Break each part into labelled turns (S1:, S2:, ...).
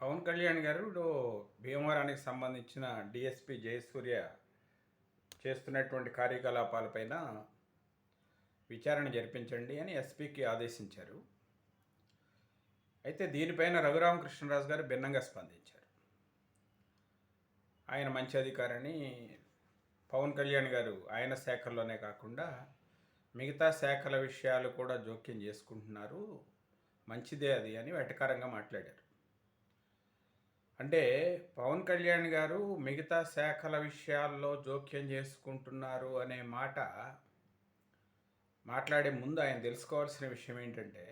S1: పవన్ కళ్యాణ్ గారు ఇప్పుడు భీమవరానికి సంబంధించిన డిఎస్పి జయసూర్య చేస్తున్నటువంటి కార్యకలాపాలపైన విచారణ జరిపించండి అని ఎస్పీకి ఆదేశించారు. అయితే దీనిపైన రఘురామకృష్ణరాజు గారు భిన్నంగా స్పందించారు. ఆయన మంచి అధికారిని పవన్ కళ్యాణ్ గారు ఆయన శాఖల్లోనే కాకుండా మిగతా శాఖల విషయాలు కూడా జోక్యం చేసుకుంటున్నారు. మంచిదే అది అని వెటకారంగా మాట్లాడారు. అంటే పవన్ కళ్యాణ్ గారు మిగతా శాఖల విషయాల్లో జోక్యం చేసుకుంటున్నారు అనే మాట మాట్లాడే ముందు ఆయన తెలుసుకోవాల్సిన విషయం ఏంటంటే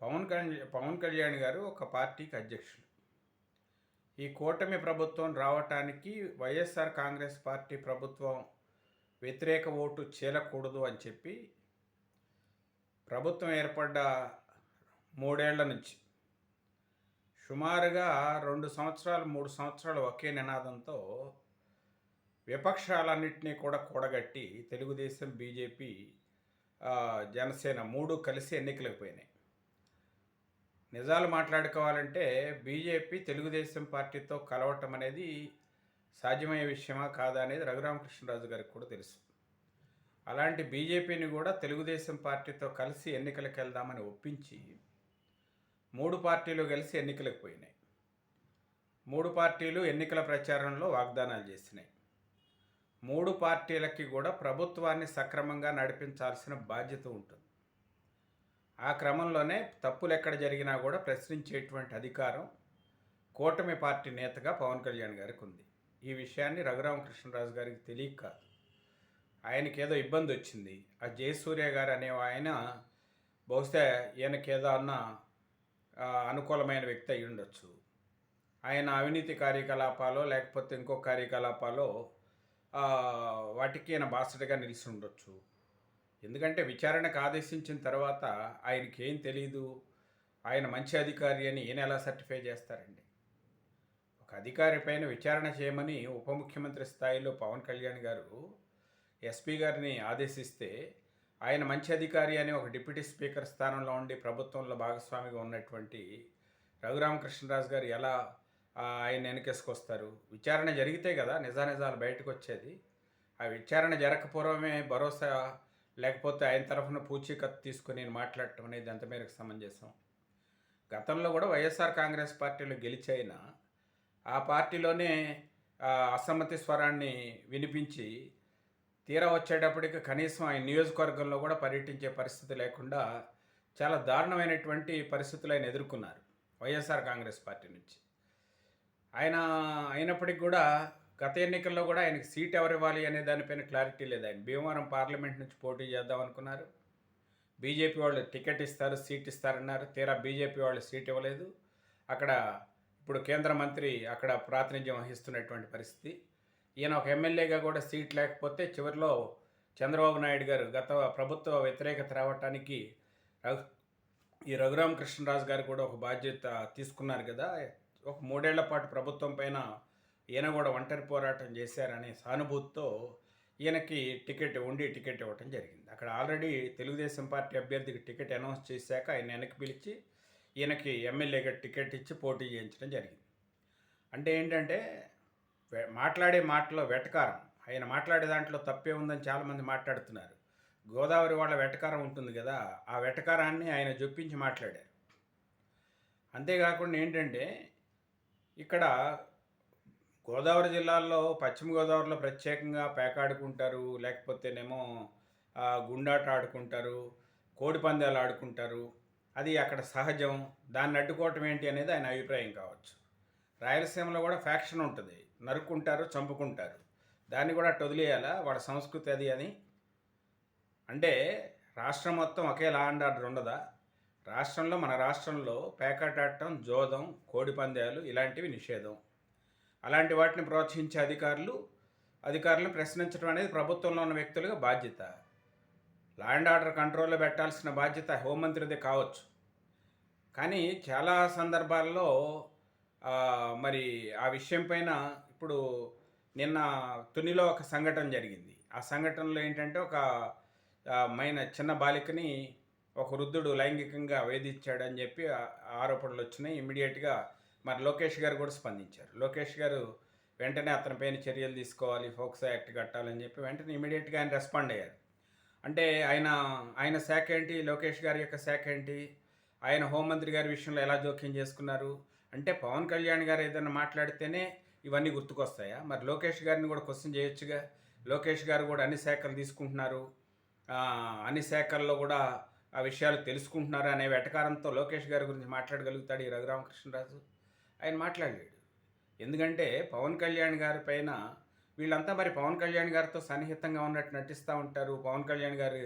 S1: పవన్ కళ్యాణ్ పవన్ కళ్యాణ్ గారు ఒక పార్టీకి అధ్యక్షులు. ఈ కూటమి ప్రభుత్వం రావటానికి వైఎస్ఆర్ కాంగ్రెస్ పార్టీ ప్రభుత్వం వ్యతిరేక ఓటు చేరకూడదు అని చెప్పి ప్రభుత్వం ఏర్పడ్డ మూడేళ్ళ నుంచి సుమారుగా రెండు సంవత్సరాలు మూడు సంవత్సరాలు ఒకే నినాదంతో విపక్షాలన్నింటినీ కూడా కూడగట్టి తెలుగుదేశం బీజేపీ జనసేన మూడు కలిసి ఎన్నికలకు పోయినాయి. నిజాలు మాట్లాడుకోవాలంటే బీజేపీ తెలుగుదేశం పార్టీతో కలవటం అనేది సాధ్యమయ్యే విషయమా కాదా అనేది రఘురామకృష్ణరాజు గారికి కూడా తెలుసు. అలాంటి బీజేపీని కూడా తెలుగుదేశం పార్టీతో కలిసి ఎన్నికలకు వెళ్దామని ఒప్పించి మూడు పార్టీలు కలిసి ఎన్నికలకు పోయినాయి. మూడు పార్టీలు ఎన్నికల ప్రచారంలో వాగ్దానాలు చేసినాయి. మూడు పార్టీలకి కూడా ప్రభుత్వాన్ని సక్రమంగా నడిపించాల్సిన బాధ్యత ఉంటుంది. ఆ క్రమంలోనే తప్పులు ఎక్కడ జరిగినా కూడా ప్రశ్నించేటువంటి అధికారం కూటమి పార్టీ నేతగా పవన్ కళ్యాణ్ గారికి ఉంది. ఈ విషయాన్ని రఘురామకృష్ణరాజు గారికి తెలియక కాదు. ఆయనకి ఏదో ఇబ్బంది వచ్చింది. ఆ జయసూర్య గారు అనే ఆయన బహుశా ఈయనకేదో అన్న అనుకూలమైన వ్యక్తి అయి ఉండొచ్చు. ఆయన అవినీతి కార్యకలాపాలు లేకపోతే ఇంకో కార్యకలాపాలు వాటికి ఆయన బాసటగా నిలిచి ఉండొచ్చు. ఎందుకంటే విచారణకు ఆదేశించిన తర్వాత ఆయనకి ఏం తెలియదు ఆయన మంచి అధికారి అని ఈయన ఎలా సర్టిఫై చేస్తారండి? ఒక అధికారి పైన విచారణ చేయమని ఉప ముఖ్యమంత్రి స్థాయిలో పవన్ కళ్యాణ్ గారు ఎస్పీ గారిని ఆదేశిస్తే ఆయన మంచి అధికారి అని ఒక డిప్యూటీ స్పీకర్ స్థానంలో ఉండి ప్రభుత్వంలో భాగస్వామిగా ఉన్నటువంటి రఘురామకృష్ణరాజు గారు ఎలా ఆయన వెనకేసుకొస్తారు? విచారణ జరిగితే కదా నిజానిజాలు బయటకు వచ్చేది ఆ విచారణ జరగకపోవడమే భరోసా లేకపోతే ఆయన తరఫున పూచీకత్తు తీసుకుని నేను మాట్లాడటం అనేది అంత మేరకు సమంజసం? గతంలో కూడా వైఎస్ఆర్ కాంగ్రెస్ పార్టీలో గెలిచైనా ఆ పార్టీలోనే అసమ్మతి స్వరాన్ని వినిపించి తీరా వచ్చేటప్పటికి కనీసం ఆయన నియోజకవర్గంలో కూడా పర్యటించే పరిస్థితి లేకుండా చాలా దారుణమైనటువంటి పరిస్థితులు ఆయన ఎదుర్కొన్నారు వైఎస్ఆర్ కాంగ్రెస్ పార్టీ నుంచి. ఆయన అయినప్పటికీ కూడా గత ఎన్నికల్లో కూడా ఆయనకి సీట్ ఎవరు ఇవ్వాలి అనే దానిపైన క్లారిటీ లేదు. ఆయన భీమవరం పార్లమెంట్ నుంచి పోటీ చేద్దాం అనుకున్నారు. బీజేపీ వాళ్ళు టికెట్ ఇస్తారు సీట్ ఇస్తారన్నారు. తీరా బీజేపీ వాళ్ళు సీట్ ఇవ్వలేదు. అక్కడ ఇప్పుడు కేంద్ర మంత్రి అక్కడ ప్రాతినిధ్యం వహిస్తున్నటువంటి పరిస్థితి. ఈయన ఒక ఎమ్మెల్యేగా కూడా సీట్ లేకపోతే చివరిలో చంద్రబాబు నాయుడు గారు గత ప్రభుత్వ వ్యతిరేకత రావటానికి ఈ రఘురామకృష్ణరాజు గారు కూడా ఒక బాధ్యత తీసుకున్నారు కదా. ఒక మూడేళ్ళ పాటు ప్రభుత్వం పైన ఈయన కూడా ఒంటరి పోరాటం చేశారనే సానుభూతితో ఈయనకి టికెట్ ఉండి టికెట్ ఇవ్వటం జరిగింది. అక్కడ ఆల్రెడీ తెలుగుదేశం పార్టీ అభ్యర్థికి టికెట్ అనౌన్స్ చేశాక ఆయన వెనక్కి పిలిచి ఈయనకి ఎమ్మెల్యేగా టికెట్ ఇచ్చి పోటీ చేయించడం జరిగింది. అంటే ఏంటంటే మాట్లాడే మాటలో వెటకారం. ఆయన మాట్లాడే దాంట్లో తప్పే ఉందని చాలామంది మాట్లాడుతున్నారు. గోదావరి వాళ్ళ వెటకారం ఉంటుంది కదా ఆ వెటకారాన్ని ఆయన జొప్పించి మాట్లాడారు. అంతేకాకుండా ఏంటంటే ఇక్కడ గోదావరి జిల్లాల్లో పశ్చిమ గోదావరిలో ప్రత్యేకంగా పేకాడుకుంటారు లేకపోతేనేమో గుండాట ఆడుకుంటారు కోడి పందాలు ఆడుకుంటారు. అది అక్కడ సహజం. దాన్ని అడ్డుకోవటం ఏంటి అనేది ఆయన అభిప్రాయం కావచ్చు. రాయలసీమలో కూడా ఫ్యాక్షన్ ఉంటుంది. నరుక్కుంటారు చంపుకుంటారు. దాన్ని కూడా వదిలేయాలా వాళ్ళ సంస్కృతి అది అని? అంటే రాష్ట్రం మొత్తం ఒకే లా అండ్ ఆర్డర్ ఉండదా? రాష్ట్రంలో మన రాష్ట్రంలో పేకాటాడటం జోదం కోడి పందాలు ఇలాంటివి నిషేధం. అలాంటి వాటిని ప్రోత్సహించే అధికారులు అధికారులను ప్రశ్నించడం అనేది ప్రభుత్వంలో ఉన్న వ్యక్తులుగా బాధ్యత. లా అండ్ ఆర్డర్ కంట్రోల్లో పెట్టాల్సిన బాధ్యత హోంమంత్రిదే కావచ్చు. కానీ చాలా సందర్భాల్లో మరి ఆ విషయం పైన ఇప్పుడు నిన్న తునిలో ఒక సంఘటన జరిగింది. ఆ సంఘటనలో ఏంటంటే ఒక మైన చిన్న బాలికని ఒక వృద్ధుడు లైంగికంగా వేధించాడని చెప్పి ఆరోపణలు వచ్చినాయి. ఇమీడియట్గా మరి లోకేష్ గారు కూడా స్పందించారు. లోకేష్ గారు వెంటనే అతని పైన చర్యలు తీసుకోవాలి ఫోక్సో యాక్ట్ కట్టాలని చెప్పి వెంటనే ఇమీడియట్గా ఆయన రెస్పాండ్ అయ్యారు. అంటే ఆయన ఆయన శాఖ ఏంటి? లోకేష్ గారి యొక్క శాఖ ఏంటి? ఆయన హోంమంత్రి గారి విషయంలో ఎలా జోక్యం చేసుకున్నారు? అంటే పవన్ కళ్యాణ్ గారు ఏదైనా మాట్లాడితేనే ఇవన్నీ గుర్తుకొస్తాయా? మరి లోకేష్ గారిని కూడా క్వశ్చన్ చేయొచ్చుగా. లోకేష్ గారు కూడా అన్ని శాఖలు తీసుకుంటున్నారు. అన్ని శాఖల్లో కూడా ఆ విషయాలు తెలుసుకుంటున్నారు అనే వెటకారంతో లోకేష్ గారి గురించి మాట్లాడగలుగుతాడు ఈ రఘురామకృష్ణరాజు. ఆయన మాట్లాడలేడు. ఎందుకంటే పవన్ కళ్యాణ్ గారి పైన వీళ్ళంతా మరి పవన్ కళ్యాణ్ గారితో సన్నిహితంగా ఉన్నట్టు నటిస్తూ ఉంటారు. పవన్ కళ్యాణ్ గారి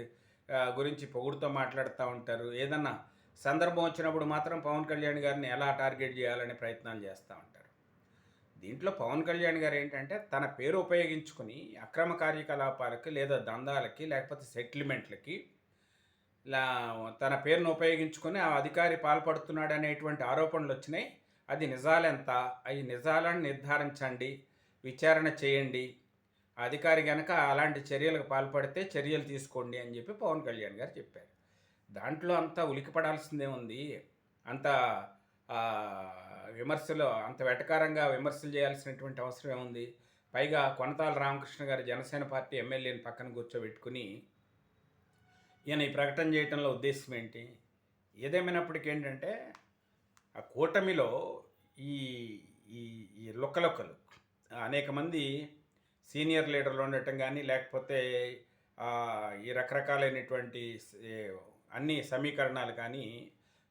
S1: గురించి పొగుడుతో మాట్లాడుతూ ఉంటారు. ఏదన్నా సందర్భం వచ్చినప్పుడు మాత్రం పవన్ కళ్యాణ్ గారిని ఎలా టార్గెట్ చేయాలనే ప్రయత్నాలు చేస్తూ ఉంటారు. దీంట్లో పవన్ కళ్యాణ్ గారు ఏంటంటే తన పేరు ఉపయోగించుకుని అక్రమ కార్యకలాపాలకి లేదా దందాలకి లేకపోతే సెటిల్మెంట్లకి లా తన పేరును ఉపయోగించుకొని ఆ అధికారి పాల్పడుతున్నాడు అనేటువంటి ఆరోపణలు వచ్చినాయి. అది నిజాలెంత? అవి నిజాలను నిర్ధారించండి. విచారణ చేయండి. అధికారి కనుక అలాంటి చర్యలకు పాల్పడితే చర్యలు తీసుకోండి అని చెప్పి పవన్ కళ్యాణ్ గారు చెప్పారు. దాంట్లో అంతా ఉలికిపడాల్సిందే ఉంది. అంత విమర్శలు అంత వెటకారంగా విమర్శలు చేయాల్సినటువంటి అవసరం ఏముంది? పైగా కొనతాల రామకృష్ణ గారి జనసేన పార్టీ ఎమ్మెల్యేని పక్కన కూర్చోబెట్టుకుని ఈయన ఈ ప్రకటన చేయటంలో ఉద్దేశం ఏంటి? ఏదేమైనప్పటికీ ఏంటంటే ఆ కూటమిలో ఈ ఈ ఈ లొక్కలొక్కలు అనేక మంది సీనియర్ లీడర్లు ఉండటం కానీ లేకపోతే ఈ రకరకాలైనటువంటి అన్ని సమీకరణాలు కానీ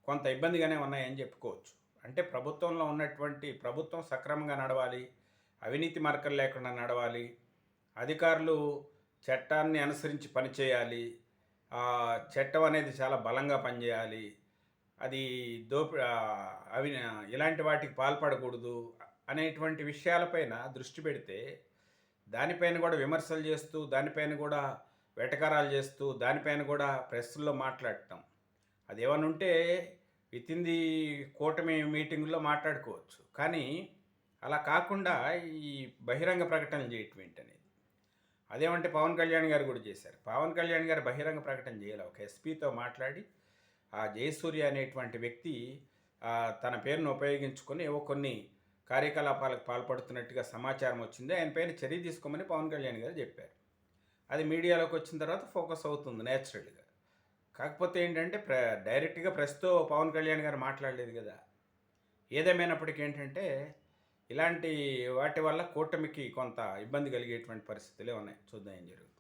S1: కొంత ఇబ్బందిగానే ఉన్నాయని చెప్పుకోవచ్చు. అంటే ప్రభుత్వంలో ఉన్నటువంటి ప్రభుత్వం సక్రమంగా నడవాలి అవినీతి మార్కలు లేకుండా నడవాలి అధికారులు చట్టాన్ని అనుసరించి పనిచేయాలి చట్టం అనేది చాలా బలంగా పనిచేయాలి అది దోపి అవి ఇలాంటి వాటికి పాల్పడకూడదు అనేటువంటి విషయాలపైన దృష్టి పెడితే దానిపైన కూడా విమర్శలు చేస్తూ దానిపైన కూడా వెటకారాలు చేస్తూ దానిపైన కూడా ప్రెస్లో మాట్లాడటం అది ఏమైనా ఉంటే విత్ ఇన్ ది కూటమి మీటింగ్లో మాట్లాడుకోవచ్చు. కానీ అలా కాకుండా ఈ బహిరంగ ప్రకటనలు చేయటం ఏంటనేది. అదేమంటే పవన్ కళ్యాణ్ గారు కూడా చేశారు. పవన్ కళ్యాణ్ గారు బహిరంగ ప్రకటన చేయాలి. ఒక ఎస్పీతో మాట్లాడి ఆ జయసూర్య అనేటువంటి వ్యక్తి తన పేరును ఉపయోగించుకొని ఏవో కొన్ని కార్యకలాపాలకు పాల్పడుతున్నట్టుగా సమాచారం వచ్చింది. ఆయన పైన చర్య తీసుకోమని పవన్ కళ్యాణ్ గారు చెప్పారు. అది మీడియాలోకి వచ్చిన తర్వాత ఫోకస్ అవుతుంది నేచురల్గా. కాకపోతే ఏంటంటే ప్ర డైరెక్ట్గా ప్రస్తుతం పవన్ కళ్యాణ్ గారు మాట్లాడలేదు కదా. ఏదేమైనప్పటికీ ఏంటంటే ఇలాంటి వాటి వల్ల కూటమికి కొంత ఇబ్బంది కలిగేటువంటి పరిస్థితులే ఉన్నాయి. చూద్దాం ఏం జరుగుతుంది.